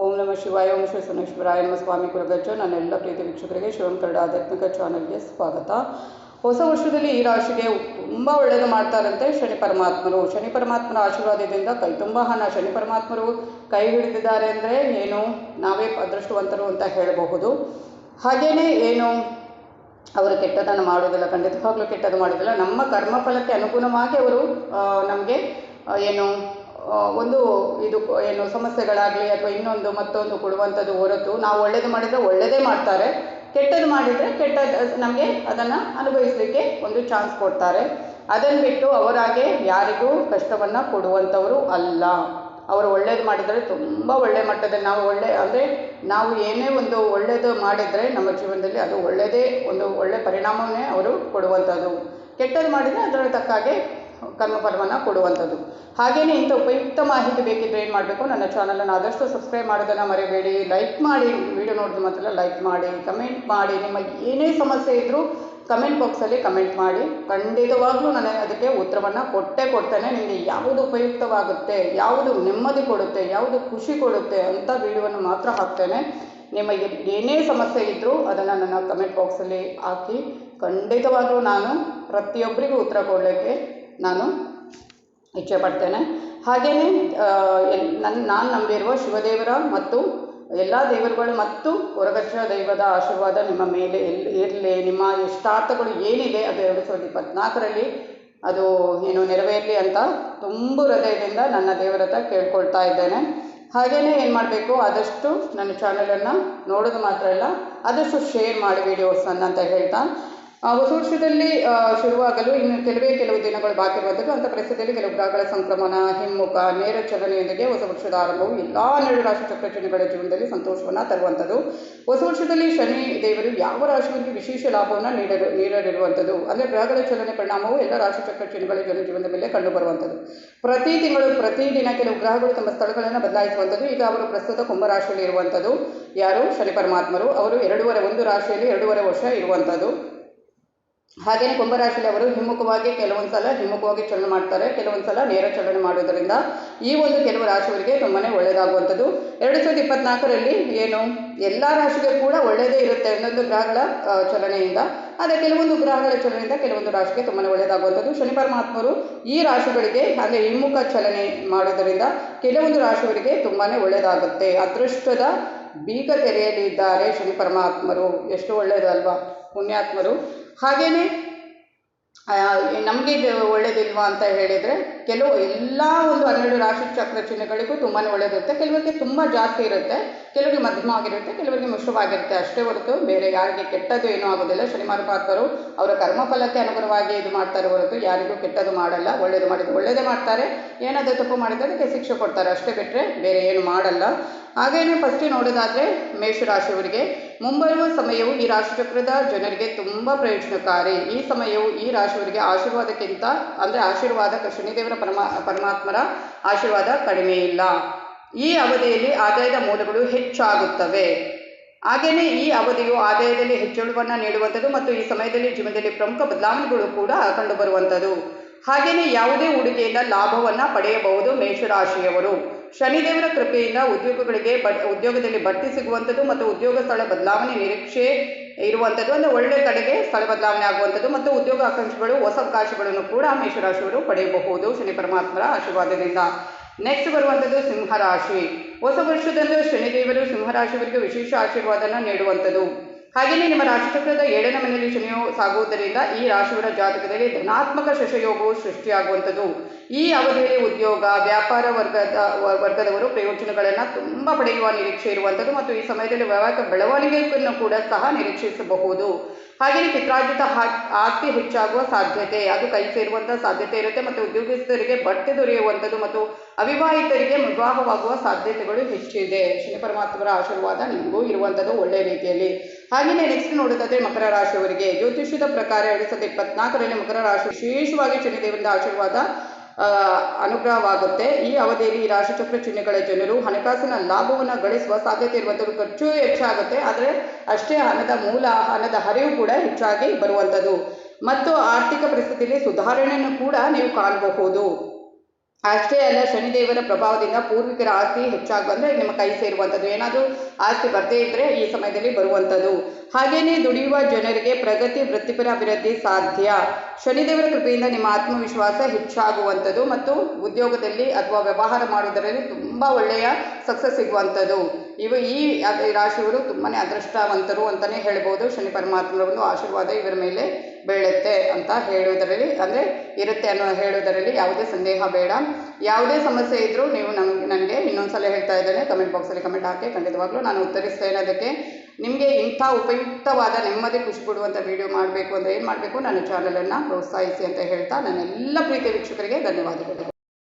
ಓಂ ನಮ ಶಿವಾಯ, ಓಂ ಶ್ರೀ ಸನೇಶ್ವರಾಯ ನಮ ಸ್ವಾಮಿ ಕುಲಗಚ್ಚ ನನ್ನೆಲ್ಲ ಪ್ರೀತಿ ವೀಕ್ಷಕರಿಗೆ ಶಿವಂ ಕರ್ಡ ಆಧ್ಯಾತ್ಮಿಕ ಚಾನಲ್ಗೆ ಸ್ವಾಗತ. ಹೊಸ ವರ್ಷದಲ್ಲಿ ಈ ರಾಶಿಗೆ ತುಂಬ ಒಳ್ಳೆಯದು ಮಾಡ್ತಾರಂತೆ ಶನಿ ಪರಮಾತ್ಮರು. ಶನಿ ಪರಮಾತ್ಮರ ಆಶೀರ್ವಾದದಿಂದ ಕೈ ತುಂಬ ಹಣ ಶನಿ ಪರಮಾತ್ಮರು ಕೈ ಹಿಡಿದಿದ್ದಾರೆ ಅಂದರೆ ಏನು? ನಾವೇ ಅದೃಷ್ಟವಂತರು ಅಂತ ಹೇಳಬಹುದು. ಹಾಗೆಯೇ ಏನು? ಅವರು ಕೆಟ್ಟದನ್ನು ಮಾಡೋದಿಲ್ಲ ಖಂಡಿತವಾಗ್ಲೂ ಕೆಟ್ಟದ್ದು ಮಾಡೋದಿಲ್ಲ ನಮ್ಮ ಕರ್ಮಫಲಕ್ಕೆ ಅನುಗುಣವಾಗಿ ಅವರು ನಮಗೆ ಏನು? ಒಂದು ಇದು ಏನು ಸಮಸ್ಯೆಗಳಾಗಲಿ ಅಥವಾ ಇನ್ನೊಂದು ಮತ್ತೊಂದು ಕೊಡುವಂಥದ್ದು ಹೊರತು ನಾವು ಒಳ್ಳೇದು ಮಾಡಿದರೆ ಒಳ್ಳೆಯದೇ ಮಾಡ್ತಾರೆ. ಕೆಟ್ಟದ್ದು ಮಾಡಿದರೆ ಕೆಟ್ಟದ್ದು, ನಮಗೆ ಅದನ್ನು ಅನುಭವಿಸಲಿಕ್ಕೆ ಒಂದು ಚಾನ್ಸ್ ಕೊಡ್ತಾರೆ. ಅದನ್ನು ಬಿಟ್ಟು ಅವರಾಗೆ ಯಾರಿಗೂ ಕಷ್ಟವನ್ನು ಕೊಡುವಂಥವರು ಅಲ್ಲ. ಅವರು ಒಳ್ಳೇದು ಮಾಡಿದರೆ ತುಂಬ ಒಳ್ಳೆಯ ಮಟ್ಟದಲ್ಲಿ ನಾವು ಒಳ್ಳೆ, ಅಂದರೆ ನಾವು ಏನೇ ಒಂದು ಒಳ್ಳೆಯದು ಮಾಡಿದರೆ ನಮ್ಮ ಜೀವನದಲ್ಲಿ ಅದು ಒಳ್ಳೆಯದೇ ಒಂದು ಒಳ್ಳೆಯ ಪರಿಣಾಮವನ್ನೇ ಅವರು ಕೊಡುವಂಥದ್ದು. ಕೆಟ್ಟದ್ದು ಮಾಡಿದರೆ ಅದರ ತಕ್ಕಾಗೆ ಕರ್ಮಫಲವನ್ನು ಕೊಡುವಂಥದ್ದು. ಹಾಗೆಯೇ ಇಂಥ ಉಪಯುಕ್ತ ಮಾಹಿತಿ ಬೇಕಿದ್ದರೆ ಏನು ಮಾಡಬೇಕು? ನನ್ನ ಚಾನಲನ್ನು ಆದಷ್ಟು ಸಬ್ಸ್ಕ್ರೈಬ್ ಮಾಡೋದನ್ನು ಮರೆಯಬೇಡಿ ಲೈಕ್ ಮಾಡಿ ವಿಡಿಯೋ ನೋಡಿದ ಮಾತ್ರ ಲೈಕ್ ಮಾಡಿ ಕಮೆಂಟ್ ಮಾಡಿ. ನಿಮ್ಮ ಏನೇ ಸಮಸ್ಯೆ ಇದ್ದರೂ ಕಮೆಂಟ್ ಬಾಕ್ಸಲ್ಲಿ ಕಮೆಂಟ್ ಮಾಡಿ. ಖಂಡಿತವಾಗಲೂ ನಾನು ಅದಕ್ಕೆ ಉತ್ತರವನ್ನು ಕೊಟ್ಟೇ ಕೊಡ್ತೇನೆ. ನಿಮಗೆ ಯಾವುದು ಉಪಯುಕ್ತವಾಗುತ್ತೆ, ಯಾವುದು ನೆಮ್ಮದಿ ಕೊಡುತ್ತೆ, ಯಾವುದು ಖುಷಿ ಕೊಡುತ್ತೆ ಅಂತ ವಿಡಿಯೋವನ್ನು ಮಾತ್ರ ಹಾಕ್ತೇನೆ. ನಿಮಗೆ ಏನೇ ಸಮಸ್ಯೆ ಇದ್ದರೂ ಅದನ್ನು ನನ್ನ ಕಮೆಂಟ್ ಬಾಕ್ಸಲ್ಲಿ ಹಾಕಿ. ಖಂಡಿತವಾಗಲೂ ನಾನು ಪ್ರತಿಯೊಬ್ಬರಿಗೂ ಉತ್ತರ ಕೊಡಲಿಕ್ಕೆ ನಾನು ಇಚ್ಛೆ ಪಡ್ತೇನೆ. ಹಾಗೆಯೇ ನನ್ನ ನಾನು ನಂಬಿರುವ ಶಿವದೇವರ ಮತ್ತು ಎಲ್ಲ ದೇವರುಗಳು ಮತ್ತು ಹೊರಗಚ್ಚ ದೈವದ ಆಶೀರ್ವಾದ ನಿಮ್ಮ ಮೇಲೆ ಎಲ್ಲಿ ಇರಲಿ. ನಿಮ್ಮ ಇಷ್ಟಾರ್ಥಗಳು ಏನಿದೆ ಅದು ಎರಡು ಸಾವಿರದ ಇಪ್ಪತ್ತ್ನಾಲ್ಕರಲ್ಲಿ ಅದು ಏನು ನೆರವೇರಲಿ ಅಂತ ತುಂಬ ಹೃದಯದಿಂದ ನನ್ನ ದೇವರ ಹತ್ರ ಕೇಳ್ಕೊಳ್ತಾ ಇದ್ದೇನೆ. ಹಾಗೆಯೇ ಏನು ಮಾಡಬೇಕು? ಆದಷ್ಟು ನನ್ನ ಚಾನಲನ್ನು ನೋಡೋದು ಮಾತ್ರ ಅಲ್ಲ, ಆದಷ್ಟು ಶೇರ್ ಮಾಡಿ ವೀಡಿಯೋಸನ್ನು ಅಂತ ಹೇಳ್ತಾ ಹೊಸ ಶುರುವಾಗಲು ಇನ್ನು ಕೆಲವೇ ಕೆಲವು ದಿನಗಳು ಬಾಕಿ ಇರುವಂಥದ್ದು. ಅಂಥ ಪರಿಸ್ಥಿತಿಯಲ್ಲಿ ಕೆಲವು ಗ್ರಹಗಳ ಸಂಕ್ರಮಣ, ಹಿಮ್ಮುಖ, ನೇರ ಚಲನೆಯೊಂದಿಗೆ ಹೊಸ ವರ್ಷದ ಆರಂಭವು ಎಲ್ಲ ನೆರಳು ರಾಶಿ ಚಕ್ರಚಿಹ್ನೆಗಳ ಜೀವನದಲ್ಲಿ ಸಂತೋಷವನ್ನು ತರುವಂಥದ್ದು. ಹೊಸ ವರ್ಷದಲ್ಲಿ ಶನಿ ದೇವರು ಯಾವ ರಾಶಿಯವರಿಗೆ ವಿಶೇಷ ಲಾಭವನ್ನು ನೀಡಲು, ನೀಡಲಿರುವಂಥದ್ದು? ಅಂದರೆ ಗ್ರಹಗಳ ಚಲನೆ ಪರಿಣಾಮವು ಎಲ್ಲ ರಾಶಿ ಚಕ್ರಚಿಹ್ನೆಗಳ ಜನಜೀವನದ ಮೇಲೆ ಕಂಡುಬರುವಂಥದ್ದು. ಪ್ರತಿ ತಿಂಗಳು, ಪ್ರತಿ ದಿನ ಕೆಲವು ಗ್ರಹಗಳು ತಮ್ಮ ಸ್ಥಳಗಳನ್ನು ಬದಲಾಯಿಸುವಂಥದ್ದು. ಈಗ ಅವರು ಪ್ರಸ್ತುತ ಕುಂಭರಾಶಿಯಲ್ಲಿ ಇರುವಂಥದ್ದು ಯಾರು? ಶನಿ ಪರಮಾತ್ಮರು. ಅವರು ಎರಡೂವರೆ, ಒಂದು ರಾಶಿಯಲ್ಲಿ ಎರಡೂವರೆ ವರ್ಷ ಇರುವಂಥದ್ದು. ಹಾಗೆಯೇ ಕೊಂಬರಾಶಿಲವರು ಅವರು ಹಿಮ್ಮುಖವಾಗಿ ಕೆಲವೊಂದು ಸಲ ಹಿಮ್ಮುಖವಾಗಿ ಚಲನೆ ಮಾಡ್ತಾರೆ ಕೆಲವೊಂದು ಸಲ ನೇರ ಚಲನೆ ಮಾಡೋದರಿಂದ ಈ ಒಂದು ಕೆಲವು ರಾಶಿಯವರಿಗೆ ತುಂಬಾ ಒಳ್ಳೆಯದಾಗುವಂಥದ್ದು. ಎರಡು ಸಾವಿರದ ಇಪ್ಪತ್ನಾಲ್ಕರಲ್ಲಿ ಏನು, ಎಲ್ಲ ರಾಶಿಗೆ ಕೂಡ ಒಳ್ಳೆಯದೇ ಇರುತ್ತೆ ಒಂದೊಂದು ಗ್ರಹಗಳ ಚಲನೆಯಿಂದ. ಆದರೆ ಕೆಲವೊಂದು ಗ್ರಹಗಳ ಚಲನೆಯಿಂದ ಕೆಲವೊಂದು ರಾಶಿಗೆ ತುಂಬಾ ಒಳ್ಳೆಯದಾಗುವಂಥದ್ದು. ಶನಿ ಪರಮಾತ್ಮರು ಈ ರಾಶಿಗಳಿಗೆ ಅಂದರೆ ಹಿಮ್ಮುಖ ಚಲನೆ ಮಾಡೋದರಿಂದ ಕೆಲವೊಂದು ರಾಶಿಯವರಿಗೆ ತುಂಬಾ ಒಳ್ಳೆಯದಾಗುತ್ತೆ. ಅದೃಷ್ಟದ ಬೀಗ ತೆರೆಯಲಿದ್ದಾರೆ ಶ್ರೀ ಪರಮಾತ್ಮರು. ಎಷ್ಟು ಒಳ್ಳೆಯದಲ್ವಾ ಪುಣ್ಯಾತ್ಮರು. ಹಾಗೆಯೇ ನಮಗೆ ಇದು ಒಳ್ಳೇದಿಲ್ವಾ ಅಂತ ಹೇಳಿದರೆ ಕೆಲವು ಎಲ್ಲ ಒಂದು ಹನ್ನೆರಡು ರಾಶಿ ಚಕ್ರ ಚಿಹ್ನೆಗಳಿಗೂ ತುಂಬಾ ಒಳ್ಳೆಯದಿರುತ್ತೆ ಕೆಲವರಿಗೆ ತುಂಬ ಜಾಸ್ತಿ ಇರುತ್ತೆ. ಕೆಲವರಿಗೆ ಮಧ್ಯಮವಾಗಿರುತ್ತೆ ಕೆಲವರಿಗೆ ಮಿಶ್ರವಾಗಿರುತ್ತೆ. ಅಷ್ಟೇ ಹೊರತು ಬೇರೆ ಯಾರಿಗೆ ಕೆಟ್ಟದ್ದು ಏನೂ ಆಗೋದಿಲ್ಲ. ಶನಿ ಪರಮಾತ್ಮರು ಅವರ ಕರ್ಮಫಲಕ್ಕೆ ಅನುಗುಣವಾಗಿ ಇದು ಮಾಡ್ತಾರೆ ಹೊರತು ಯಾರಿಗೂ ಕೆಟ್ಟದ್ದು ಮಾಡಲ್ಲ. ಒಳ್ಳೇದು ಮಾಡಿದ್ದು ಒಳ್ಳೇದೇ ಮಾಡ್ತಾರೆ. ಏನಾದರೂ ತಪ್ಪು ಮಾಡಿದರೆ ಅದಕ್ಕೆ ಶಿಕ್ಷೆ ಕೊಡ್ತಾರೆ. ಅಷ್ಟೇ ಬಿಟ್ಟರೆ ಬೇರೆ ಏನು ಮಾಡಲ್ಲ. ಹಾಗೇನೆ ಫಸ್ಟಿಗೆ ನೋಡೋದಾದರೆ ಮೇಷರಾಶಿಯವರಿಗೆ ಮುಂಬರುವ ಸಮಯವು ಈ ರಾಶಿಚಕ್ರದ ಜನರಿಗೆ ತುಂಬ ಪ್ರಯೋಜನಕಾರಿ. ಈ ಸಮಯವು ಈ ರಾಶಿಯವರಿಗೆ ಆಶೀರ್ವಾದಕ್ಕಿಂತ, ಅಂದರೆ ಆಶೀರ್ವಾದ ಶನಿದೇವರ ಪರಮಾ, ಪರಮಾತ್ಮರ ಆಶೀರ್ವಾದ ಕಡಿಮೆ ಇಲ್ಲ. ಈ ಅವಧಿಯಲ್ಲಿ ಆದಾಯದ ಮೂಲಗಳು ಹೆಚ್ಚಾಗುತ್ತವೆ. ಹಾಗೆಯೇ ಈ ಅವಧಿಯು ಆದಾಯದಲ್ಲಿ ಹೆಚ್ಚಳವನ್ನು ನೀಡುವಂಥದ್ದು ಮತ್ತು ಈ ಸಮಯದಲ್ಲಿ ಜೀವನದಲ್ಲಿ ಪ್ರಮುಖ ಬದಲಾವಣೆಗಳು ಕೂಡ ಕಂಡುಬರುವಂಥದ್ದು. ಹಾಗೆಯೇ ಯಾವುದೇ ಹೂಡಿಕೆಯಿಂದ ಲಾಭವನ್ನು ಪಡೆಯಬಹುದು ಮೇಷರಾಶಿಯವರು. ಶನಿದೇವರ ಕೃಪೆಯಿಂದ ಉದ್ಯೋಗಗಳಿಗೆ ಬ ಉದ್ಯೋಗದಲ್ಲಿ ಬಡ್ತಿ ಸಿಗುವಂಥದ್ದು ಮತ್ತು ಉದ್ಯೋಗ ಸ್ಥಳ ಬದಲಾವಣೆ ನಿರೀಕ್ಷೆ ಇರುವಂಥದ್ದು ಅಂದರೆ ಒಳ್ಳೆ ಕಡೆಗೆ ಸ್ಥಳ ಬದಲಾವಣೆ ಆಗುವಂಥದ್ದು ಮತ್ತು ಉದ್ಯೋಗ ಆಕಾಂಕ್ಷೆಗಳು, ಹೊಸ ಅವಕಾಶಗಳನ್ನು ಕೂಡ ಮೇಷರಾಶಿಯವರು ಪಡೆಯಬಹುದು. ಶನಿ ಪರಮಾತ್ಮರ ಆಶೀರ್ವಾದದಿಂದ. ನೆಕ್ಸ್ಟ್ ಬರುವಂಥದ್ದು ಸಿಂಹರಾಶಿ. ಹೊಸ ವರ್ಷದಂದು ಶನಿದೇವರು ಸಿಂಹರಾಶಿಯವರಿಗೆ ವಿಶೇಷ ಆಶೀರ್ವಾದನ ನೀಡುವಂಥದ್ದು. ಹಾಗೆಯೇ ನಿಮ್ಮ ರಾಶಿಚಕ್ರದ ಏಳನೇ ಮನೆಯಲ್ಲಿ ಶನಿಯು ಸಾಗುವುದರಿಂದ ಈ ರಾಶಿಯವರ ಜಾತಕದಲ್ಲಿ ಧನಾತ್ಮಕ ಶಶಯೋಗವು ಸೃಷ್ಟಿಯಾಗುವಂಥದ್ದು. ಈ ಅವಧಿಯಲ್ಲಿ ಉದ್ಯೋಗ, ವ್ಯಾಪಾರ ವರ್ಗದ, ವರ್ಗದವರು ಪ್ರಯೋಜನಗಳನ್ನು ತುಂಬ ಪಡೆಯುವ ನಿರೀಕ್ಷೆ ಇರುವಂಥದ್ದು ಮತ್ತು ಈ ಸಮಯದಲ್ಲಿ ವೈವಾಹಿಕ ಬೆಳವಣಿಗೆಯನ್ನು ಕೂಡ ಸಹ ನಿರೀಕ್ಷಿಸಬಹುದು. ಹಾಗೆಯೇ ಪಿತ್ರಾರ್ಜಿತ ಆಸ್ತಿ ಹೆಚ್ಚಾಗುವ ಸಾಧ್ಯತೆ, ಅದು ಕೈ ಸೇರುವಂಥ ಸಾಧ್ಯತೆ ಇರುತ್ತೆ ಮತ್ತು ಉದ್ಯೋಗಸ್ಥರಿಗೆ ಬಟ್ಟೆ ದೊರೆಯುವಂಥದ್ದು ಮತ್ತು ಅವಿವಾಹಿತರಿಗೆ ವಿವಾಹವಾಗುವ ಸಾಧ್ಯತೆಗಳು ಹೆಚ್ಚಿದೆ. ಶನಿ ಪರಮಾತ್ಮರ ಆಶೀರ್ವಾದ ನಿಮಗೂ ಇರುವಂಥದ್ದು ಒಳ್ಳೆಯ ರೀತಿಯಲ್ಲಿ. ಹಾಗೆಯೇ ನೆಕ್ಸ್ಟ್ ನೋಡೋದಾದ್ರೆ ಮಕರ ರಾಶಿಯವರಿಗೆ. ಜ್ಯೋತಿಷ್ಯದ ಪ್ರಕಾರ ಎರಡು ಸಾವಿರದ ಇಪ್ಪತ್ನಾಲ್ಕರಲ್ಲಿ ಮಕರ ರಾಶಿ ವಿಶೇಷವಾಗಿ ಶನಿದೇವರಿಂದ ಆಶೀರ್ವಾದ ಅನುಗ್ರಹವಾಗುತ್ತೆ. ಈ ಅವಧಿಯಲ್ಲಿ ಈ ರಾಶಿಚಕ್ರ ಚಿಹ್ನೆಗಳ ಜನರು ಹಣಕಾಸಿನ ಲಾಭವನ್ನು ಗಳಿಸುವ ಸಾಧ್ಯತೆ ಇರುವಂಥದ್ದು ಖರ್ಚು ಹೆಚ್ಚಾಗುತ್ತೆ. ಆದರೆ ಅಷ್ಟೇ ಹಣದ ಮೂಲ ಹಣದ ಹರಿವು ಕೂಡ ಹೆಚ್ಚಾಗಿ ಬರುವಂಥದ್ದು ಮತ್ತು ಆರ್ಥಿಕ ಪರಿಸ್ಥಿತಿಯಲ್ಲಿ ಸುಧಾರಣೆಯನ್ನು ಕೂಡ ನೀವು ಕಾಣಬಹುದು. ಅಷ್ಟೇ ಅಲ್ಲ ಶನಿದೇವರ ಪ್ರಭಾವದಿಂದ ಪೂರ್ವಿಕರ ಆಸ್ತಿ ಹೆಚ್ಚಾಗಿ ಬಂದರೆ ನಿಮ್ಮ ಕೈ ಸೇರುವಂಥದ್ದು. ಏನಾದರೂ ಆಸ್ತಿ ಬರದೇ ಇದ್ದರೆ ಈ ಸಮಯದಲ್ಲಿ ಬರುವಂಥದ್ದು. ಹಾಗೆಯೇ ದುಡಿಯುವ ಜನರಿಗೆ ಪ್ರಗತಿ, ವೃತ್ತಿಪರ ಅಭಿವೃದ್ಧಿ ಸಾಧ್ಯ. ಶನಿದೇವರ ಕೃಪೆಯಿಂದ ನಿಮ್ಮ ಆತ್ಮವಿಶ್ವಾಸ ಹೆಚ್ಚಾಗುವಂಥದ್ದು ಮತ್ತು ಉದ್ಯೋಗದಲ್ಲಿ ಅಥವಾ ವ್ಯವಹಾರ ಮಾಡುವುದರಲ್ಲಿ ತುಂಬ ಒಳ್ಳೆಯ ಸಕ್ಸಸ್ ಸಿಗುವಂಥದ್ದು. ಇವು ಈ ರಾಶಿಯವರು ತುಂಬಾ ಅದೃಷ್ಟವಂತರು ಅಂತಲೇ ಹೇಳ್ಬೋದು. ಶನಿ ಪರಮಾತ್ಮರ ಒಂದು ಆಶೀರ್ವಾದ ಇವರ ಮೇಲೆ ಬೀಳುತ್ತೆ ಅಂತ ಹೇಳುವುದರಲ್ಲಿ, ಅಂದರೆ ಇರುತ್ತೆ ಅನ್ನೋ ಹೇಳುವುದರಲ್ಲಿ ಯಾವುದೇ ಸಂದೇಹ ಬೇಡ. ಯಾವುದೇ ಸಮಸ್ಯೆ ಇದ್ದರೂ ನೀವು ನಮ್ಗೆ ನನಗೆ ಇನ್ನೊಂದು ಸಲ ಹೇಳ್ತಾ ಇದ್ದೇನೆ ಕಮೆಂಟ್ ಬಾಕ್ಸಲ್ಲಿ ಕಮೆಂಟ್ ಹಾಕಿ, ಖಂಡಿತವಾಗ್ಲೂ ನಾನು ಉತ್ತರಿಸ್ತೇನೆ ಅದಕ್ಕೆ. ನಿಮಗೆ ಇಂಥ ಉಪಯುಕ್ತವಾದ ನೆಮ್ಮದಿ ಖುಷಿ ಕೊಡುವಂಥ ವಿಡಿಯೋ ಮಾಡಬೇಕು ಅಂದರೆ ಏನು ಮಾಡಬೇಕು? ನನ್ನ ಚಾನಲನ್ನು ಪ್ರೋತ್ಸಾಹಿಸಿ ಅಂತ ಹೇಳ್ತಾ ನನ್ನ ಎಲ್ಲ ಪ್ರೀತಿಯ ವೀಕ್ಷಕರಿಗೆ ಧನ್ಯವಾದಗಳು.